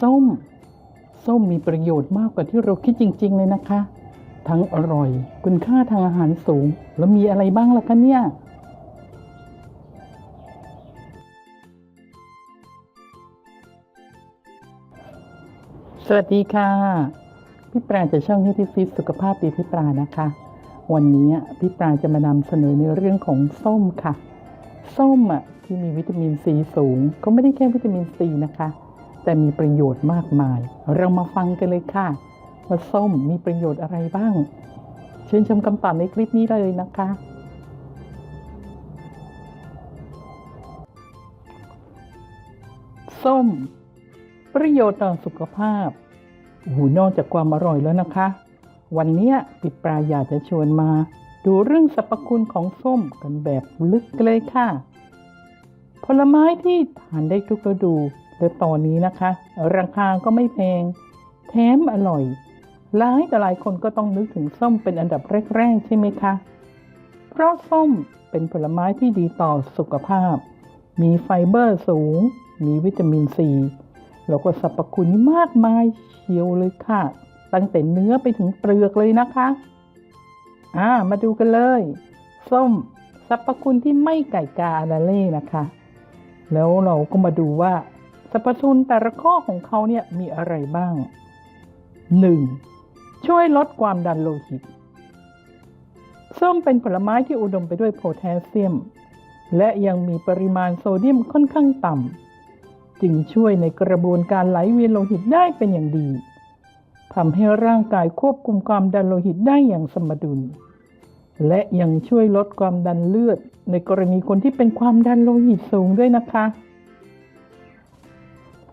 ส้ม ส้มมีประโยชน์มากกว่าที่เราคิดจริง ๆ เลยนะคะ ทั้งอร่อย คุณค่าทางอาหารสูง แล้วมีอะไรบ้างล่ะคะเนี่ยสวัสดีค่ะ พี่ปราจากช่องฮิตฟิตสุขภาพดีพี่ปรานะคะ วันนี้พี่ปราจะมานำเสนอในเรื่องของส้มค่ะ ส้มอะที่มีวิตามินซีสูง ก็ไม่ได้แค่วิตามินซีนะคะ แต่มีประโยชน์มากมาย เรามาฟังกันเลยค่ะ ว่าส้มมีประโยชน์อะไรบ้าง เชิญชมคำตอบในคลิปนี้เลยนะคะ ส้ม ประโยชน์ต่อสุขภาพโอ้โหูนอกจากความอร่อยแล้วนะคะ วันนี้ปิดปลายอยากจะชวนมา ดูเรื่องสรรพคุณของส้มกันแบบลึกเลยค่ะ ผลไม้ที่ทานได้ทุกฤดู และตอนนี้นะคะ ราคาก็ไม่แพง แถมอร่อย หลายแต่หลายคนก็ต้องนึกถึงส้มเป็นอันดับแรกๆใช่ไหมคะ เพราะส้มเป็นผลไม้ที่ดีต่อสุขภาพ มีไฟเบอร์สูง มีวิตามินซี แล้วก็สรรพคุณมากมายเชียวเลยค่ะ ตั้งแต่เนื้อไปถึงเปลือกเลยนะคะ อ่า มาดูกันเลย ส้มสรรพคุณที่ไม่ไก่กาอารเล่นะคะ แล้วเราก็มาดูว่า สรรพคุณแต่ละข้อของเขาเนี่ยมีอะไรบ้าง 1. ช่วยลดความดันโลหิต ส้มเป็นผลไม้ที่อุดมไปด้วยโพแทสเซียม และยังมีปริมาณโซเดียมค่อนข้างต่ำ จึงช่วยในกระบวนการไหลเวียนโลหิตได้เป็นอย่างดีทำให้ร่างกายควบคุมความดันโลหิตได้อย่างสมดุล และยังช่วยลดความดันเลือด ในกรณีคนที่เป็นความดันโลหิตสูงด้วยนะคะ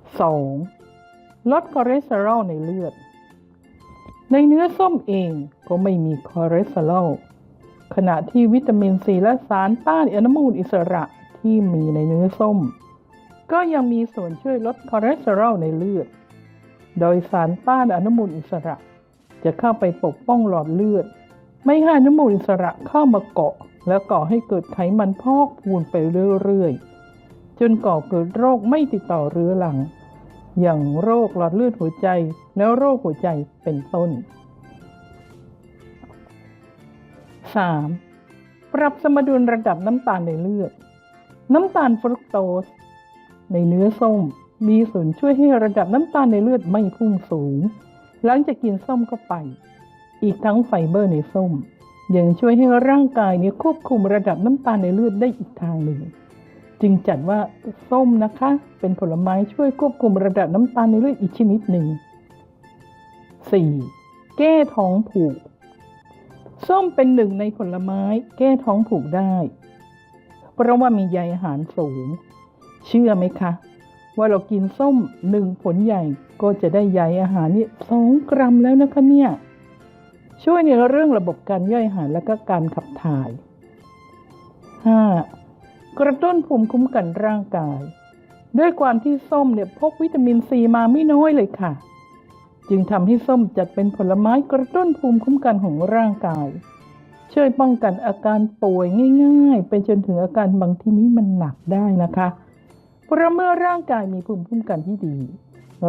2. ลดคอเลสเตอรอลในเลือด ในเนื้อส้มเองก็ไม่มีคอเลสเตอรอลขณะที่วิตามินซีและสารต้านอนุมูลอิสระที่มีในเนื้อส้ม ก็ยังมีส่วนช่วยลดคอเลสเตอรอลในเลือด โดยสารต้านอนุมูลอิสระ จะเข้าไปปกป้องหลอดเลือด ไม่ให้อนุมูลอิสระเข้ามาเกาะ และก่อให้เกิดไขมันพอกพูนไปเรื่อยๆจนก่อเกิดโรคไม่ติดต่อเรื้อรัง อย่างโรคหลอดเลือดหัวใจ แล้วโรคหัวใจเป็นต้น 3. ปรับสมดุลระดับน้ำตาลในเลือด น้ำตาลฟรุกโตส ในเนื้อส้มมีส่วนช่วยให้ระดับน้ำตาลในเลือดไม่พุ่งสูง หลังจากกินส้มเข้าไป อีกทั้งไฟเบอร์ในส้มยังช่วยให้ร่างกายนี่ยควบคุมระดับน้ำตาลในเลือดได้อีกทางหนึ่ง จึงจัดว่าส้มนะคะ เป็นผลไม้ช่วยควบคุมระดับน้ำตาลในเลือดอีกชนิดหนึ่ง 4. แก้ท้องผูก ส้มเป็นหนึ่งในผลไม้แก้ท้องผูกได้ เพราะว่ามีใยอาหารสูง เชื่อไหมคะ ว่าเรากินส้มหนึ่งผลใหญ่ก็จะได้ใยอาหารนี่สองกรัมแล้วนะคะเนี่ยช่วยในเรื่องระบบการย่อยอาหารและก็การขับถ่าย 5. กระตุ้นภูมิคุ้มกันร่างกาย ด้วยความที่ส้มเนี่ยพกวิตามินซีมาไม่น้อยเลยค่ะ จึงทำให้ส้มจัดเป็นผลไม้กระตุ้นภูมิคุ้มกันของร่างกาย ช่วยป้องกันอาการป่วยง่าย ๆ ไปจนถึงอาการบางที่นี้มันหนักได้นะคะ เพราะเมื่อร่างกายมีภูมิคุ้มกันที่ดี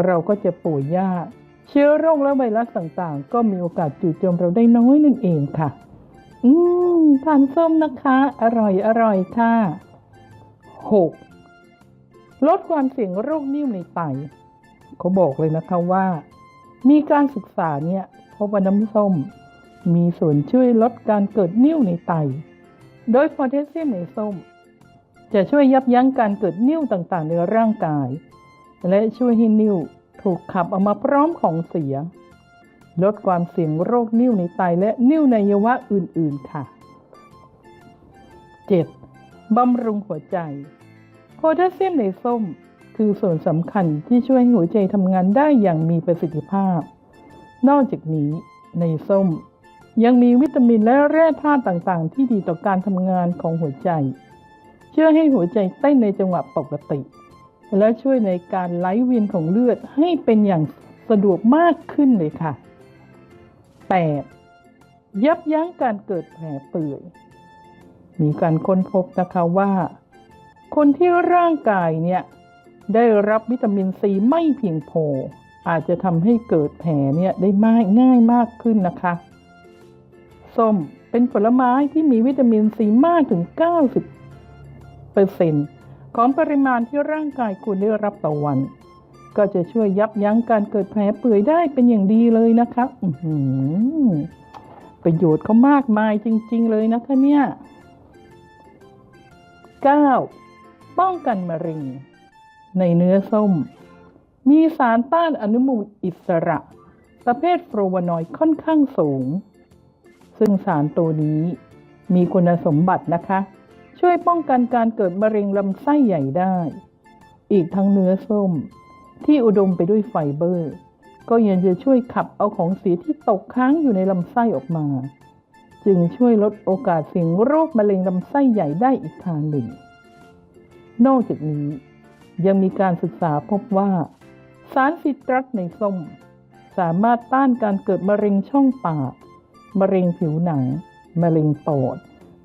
เราก็จะป่วยยากเชื้อโรคและไวรัสต่างๆ ก็มีโอกาสจู่โจมเราได้น้อยนั่นเองค่ะ อืม ทานส้มนะคะ อร่อยอร่อยค่ะ 6. ลดความเสี่ยงโรคนิ่วในไตเขาบอกเลยนะคะว่า มีการศึกษาเนี่ยพบว่าน้ำส้ม มีส่วนช่วยลดการเกิดนิ่วในไต โดยโพแทสเซียมในส้ม จะช่วยยับยั้งการเกิดนิ่วต่างๆ ในร่างกาย และช่วยให้นิ่วถูกขับออกมาพร้อมของเสีย ลดความเสี่ยงโรคนิ่วในไตและนิ่วในอวัยวะอื่นๆค่ะ 7. บำรุงหัวใจ โพแทสเซียมในส้ม คือส่วนสำคัญที่ช่วยห้หัวใจทำงานได้อย่างมีประสิทธิภาพ นอกจากนี้ในส้ม ยังมีวิตามินและแร่ธาตุต่างๆ ที่ดีต่อการทำงานของหัวใจเชื่อให้หัวใจเต้นในจังหวะปกติ และช่วยในการไหลเวียนของเลือดให้เป็นอย่างสะดวกมากขึ้นเลยค่ะ 8. ยับยั้งการเกิดแผลเปื่อย มีการค้นพบนะคะว่า คนที่ร่างกายเนี่ยได้รับวิตามินซีไม่เพียงพอ อาจจะทำให้เกิดแผลเนี่ยได้มากง่ายมากขึ้นนะคะ ส้มเป็นผลไม้ที่มีวิตามินซีมากถึง 90เปอร์เซ็นต์ของปริมาณที่ร่างกายคุณได้รับต่อวัน ก็จะช่วยยับยั้งการเกิดแผลเปื่อยได้เป็นอย่างดีเลยนะคะประโยชน์เขามากมายจริง ๆ เลยนะคะเนี่ย 9. ป้องกันมะเร็ง ในเนื้อส้ม มีสารต้านอนุมูลอิสระ ประเภทโฟลวานอยด์ค่อนข้างสูง ซึ่งสารตัวนี้มีคุณสมบัตินะคะ ช่วยป้องกันการเกิดมะเร็งลำไส้ใหญ่ได้ อีกทั้งเนื้อส้ม ที่อุดมไปด้วยไฟเบอร์ ก็ยังจะช่วยขับเอาของเสียที่ตกค้างอยู่ในลำไส้ออกมา จึงช่วยลดโอกาสเสี่ยงโรคมะเร็งลำไส้ใหญ่ได้อีกทางหนึ่ง นอกจากนี้ยังมีการศึกษาพบว่า สารซิตรัสในส้ม สามารถต้านการเกิดมะเร็งช่องปาก มะเร็งผิวหนัง มะเร็งปอด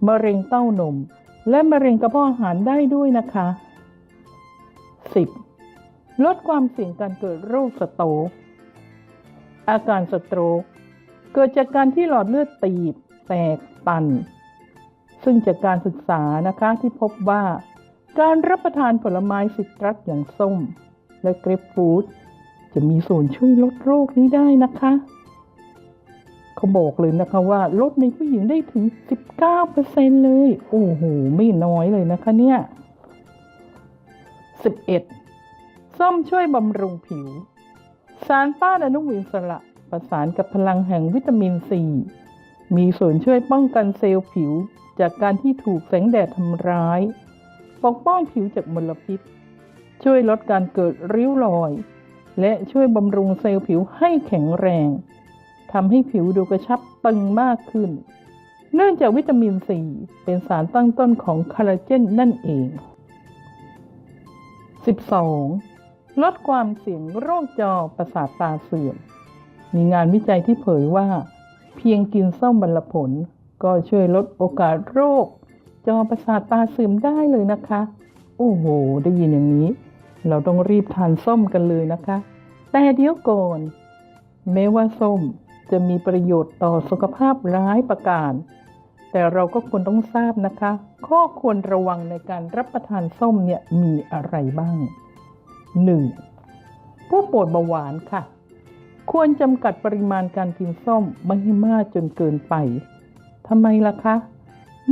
มะเร็งเต้านม และมะเร็งกระเพาะอาหารได้ด้วยนะคะ 10. ลดความเสี่ยงการเกิดโรคสโตรกอาการสโตรกเกิดจากการที่หลอดเลือดตีบ แตกตัน ซึ่งจากการศึกษานะคะที่พบว่าการรับประทานผลไม้ซิตรัสอย่างส้ม และเกรปฟรูตจะมีส่วนช่วยลดโรคนี้ได้นะคะเขาบอกเลยนะคะว่าลดในผู้หญิงได้ถึง 19%เลย โอ้โห ไม่น้อยเลยนะคะเนี่ย 11. ส้มช่วยบำรุงผิว สารต้านอนุมูลอิสระ ประสานกับพลังแห่งวิตามินซี มีส่วนช่วยป้องกันเซลล์ผิวจากการที่ถูกแสงแดดทำร้าย ปกป้องผิวจากมลพิษ ช่วยลดการเกิดริ้วรอย และช่วยบำรุงเซลล์ผิวให้แข็งแรงทำให้ผิวดูกระชับตึงมากขึ้น เนื่องจากวิตามินซีเป็นสารตั้งต้นของคอลลาเจนนั่นเอง 12. ลดความเสี่ยงโรคจอประสาทตาเสื่อม มีงานวิจัยที่เผยว่า เพียงกินส้มบรรลผล ก็ช่วยลดโอกาสโรค จอประสาทตาเสื่อมได้เลยนะคะ โอ้โห ได้ยินอย่างนี้ เราต้องรีบทานส้มกันเลยนะคะ แต่เดี๋ยวก่อนแม้ว่าส้มจะมีประโยชน์ต่อสุขภาพร้ายประการ แต่เราก็ควรต้องทราบนะคะ ข้อควรระวังในการรับประทานส้มเนี่ยมีอะไรบ้าง 1. ผู้ป่วยเบาหวานค่ะ ควรจำกัดปริมาณการกินส้มไม่ให้มากจนเกินไปทำไมล่ะคะ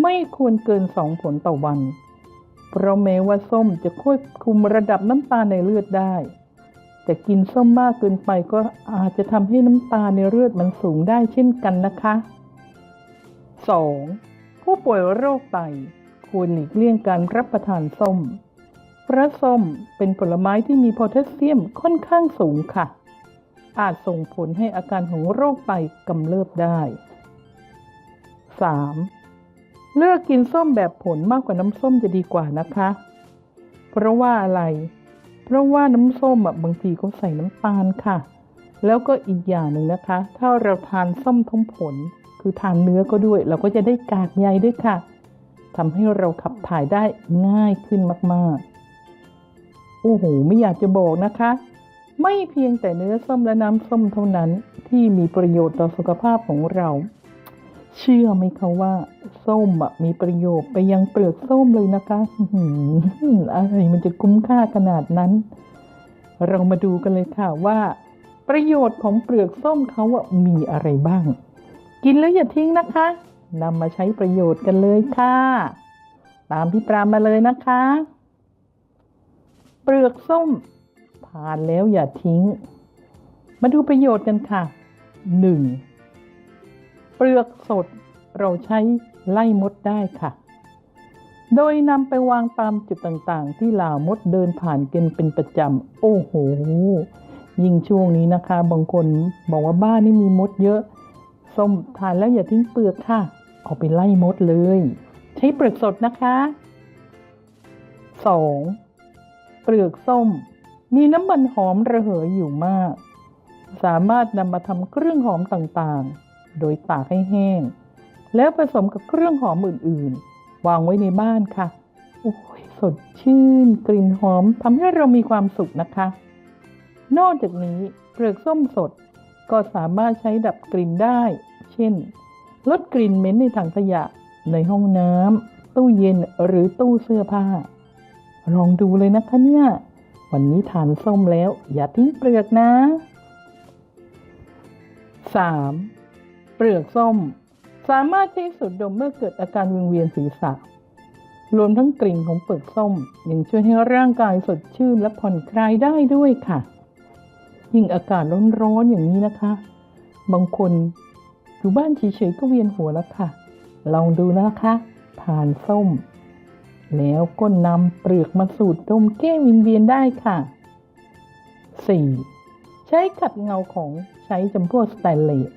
ไม่ควรเกิน2ผลต่อวัน เพราะแม้ว่าส้มจะควบคุมระดับน้ำตาลในเลือดได้ แต่กินส้มมากเกินไปก็อาจจะทำให้น้ำตาลในเลือดมันสูงได้เช่นกันนะคะ 2. ผู้ป่วยโรคไตควรหลีกเลี่ยงการรับประทานส้ม เพราะส้มเป็นผลไม้ที่มีโพแทสเซียมค่อนข้างสูงค่ะ อาจส่งผลให้อาการของโรคไตกำเริบได้ 3. เลือกกินส้มแบบผลมากกว่าน้ำส้มจะดีกว่านะคะ เพราะว่าอะไร เพราะว่าน้ำส้มอะบางทีเขาใส่น้ำตาลค่ะ แล้วก็อีกอย่างหนึ่งนะคะ ถ้าเราทานส้มทั้งผล คือทานเนื้อก็ด้วย เราก็จะได้กากใยด้วยค่ะทำให้เราขับถ่ายได้ง่ายขึ้นมากๆ โอ้โห ไม่อยากจะบอกนะคะ ไม่เพียงแต่เนื้อส้มและน้ำส้มเท่านั้นที่มีประโยชน์ต่อสุขภาพของเรา เชื่อไหมคะว่าส้มมีประโยชน์ไปยังเปลือกส้มเลยนะคะอะไรมันจะคุ้มค่าขนาดนั้น เรามาดูกันเลยค่ะว่า ประโยชน์ของเปลือกส้มเขามีอะไรบ้าง กินแล้วอย่าทิ้งนะคะนำมาใช้ประโยชน์กันเลยค่ะ ตามพี่ปรามมาเลยนะคะ เปลือกส้มานแล้วอย่าทิ้ง มาดูประโยชน์กันค่ะ 1. เปลือกสดเราใช้ไล่มดได้ค่ะ โดยนำไปวางตามจุดต่างๆ ที่เหล่ามดเดินผ่านกันเป็นประจำ โอ้โห ยิ่งช่วงนี้นะคะ บางคนบอกว่าบ้านนี่มีมดเยอะ ส้มทานแล้วอย่าทิ้งเปลือกค่ะ เอาไปไล่มดเลย ใช้เปลือกสดนะคะ 2. เปลือกส้ม มีน้ำมันหอมระเหยอยู่มาก สามารถนำมาทำเครื่องหอมต่างๆ โดยตากให้แห้ง แล้วผสมกับเครื่องหอมอื่นๆ วางไว้ในบ้านค่ะ โอ้ยสดชื่น กลิ่นหอมทำให้เรามีความสุขนะคะ นอกจากนี้เปลือกส้มสดก็สามารถใช้ดับกลิ่นได้ เช่น ลดกลิ่นเหม็นในถังขยะ ในห้องน้ำตู้เย็นหรือตู้เสื้อผ้า ลองดูเลยนะคะเนี่ย วันนี้ทานส้มแล้ว อย่าทิ้งเปลือกนะ 3. เปลือกส้ม สามารถใช้สูดดมเมื่อเกิดอาการวิงเวียนศีรษะ รวมทั้งกลิ่นของเปลือกส้ม ยังช่วยให้ร่างกายสดชื่นและผ่อนคลายได้ด้วยค่ะ ยิ่งอากาศร้อนๆอย่างนี้นะคะ บางคนอยู่บ้านเฉยๆก็เวียนหัวแล้วค่ะ ลองดูนะคะทานส้ม แล้วก็นำเปลือกมาสูดดมแก้วิงเวียนได้ค่ะ 4. ใช้ขัดเงาของใช้จำพวกสแตนเลส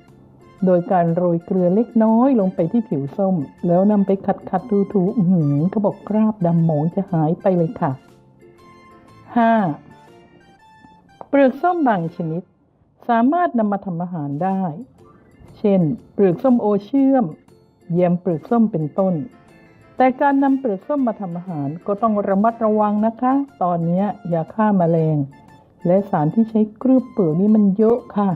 โดยการโรยเกลือเล็กน้อยลงไปที่ผิวส้ม แล้วนำไปขัดขัดถูถูๆอื้อหือเขาบอกคราบดำหมองจะหายไปเลยค่ะ 5. เปลือกส้มบางชนิด สามารถนำมาทำอาหารได้ เช่น เปลือกส้มโอเชื่อม เยี่ยมเปลือกส้มเป็นต้น แต่การนำเปลือกส้มมาทำอาหารก็ต้องระมัดระวังนะคะ ตอนนี้ยาฆ่าแมลง และสารที่ใช้เคลืบเปลือกนี่มันเยอะค่ะ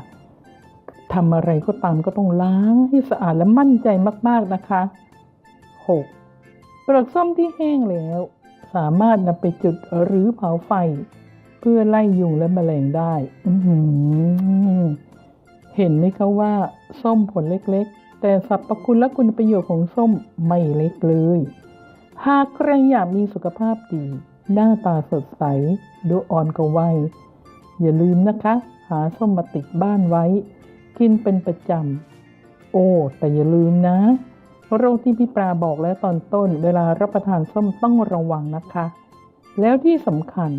ทำอะไรก็ตามก็ต้องล้างให้สะอาดและมั่นใจมากๆนะคะ 6. เปลือกส้มที่แห้งแล้ว สามารถนำไปจุดหรือเผาไฟ เพื่อไล่ยุงและแมลงได้เห็นไหมคะว่า ส้มผลเล็ก แต่สรรพคุณและคุณประโยชน์ของส้มไม่เล็กเลย หากใครอยากมีสุขภาพดี หน้าตาสดใส ดูอ่อนกว่าวัย อย่าลืมนะคะ หาส้มมาติดบ้านไว้ กินเป็นประจำ โอ้ แต่อย่าลืมนะ โรคที่พี่ปลาบอกแล้วตอนต้น เวลารับประทานส้มต้องระวังนะคะ แล้วที่สำคัญ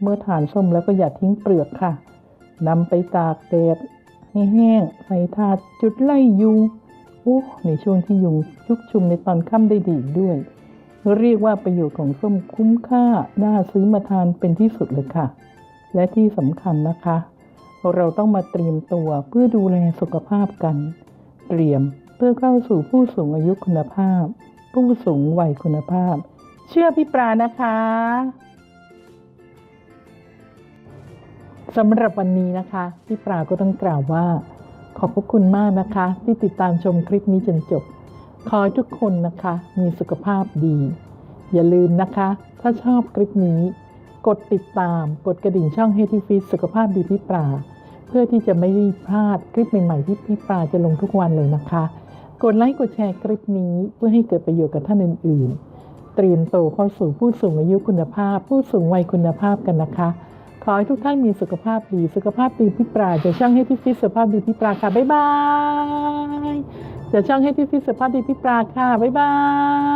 เมื่อทานส้มแล้วก็อย่าทิ้งเปลือกค่ะนำไปตากแดดให้แห้งใส่ถาดจุดไล่ยุง โอ้ในช่วงที่ยุงชุกชุมในตอนค่ำได้ดีด้วย เรียกว่าประโยชน์ของส้มคุ้มค่าน่าซื้อมาทานเป็นที่สุดเลยค่ะ และที่สำคัญนะคะ เราต้องมาเตรียมตัวเพื่อดูแลสุขภาพกัน เตรียมเพื่อเข้าสู่ผู้สูงอายุคุณภาพ ผู้สูงวัยคุณภาพ เชื่อพี่ปลานะคะสำหรับวันนี้นะคะ พี่ปลาก็ต้องกล่าวว่า ขอบพระคุณมากนะคะ ที่ติดตามชมคลิปนี้จนจบ ขอให้ทุกคนนะคะมีสุขภาพดี อย่าลืมนะคะ ถ้าชอบคลิปนี้ กดติดตาม กดกระดิ่งช่อง h e a d y f i t สุขภาพดีพี่ปลาเพื่อที่จะไม่พลาดคลิปใหม่ๆที่พี่ปลาจะลงทุกวันเลยนะคะ กดไลค์กดแชร์คลิปนี้เพื่อให้เกิดประโยชน์กับท่านอื่น ๆ เตรียมโตเข้าสู่ผู้สูงอายุคุณภาพ ผู้สูงวัยคุณภาพกันนะคะ ขอให้ทุกท่านมีสุขภาพดี สุขภาพดีพี่ปลาจะช่างให้พี่ฟิตสุขภาพดีพี่ปลาค่ะบ๊ายบายจะช่างให้พี่ฟิตสุขภาพดีพี่ปลาค่ะบ๊ายบาย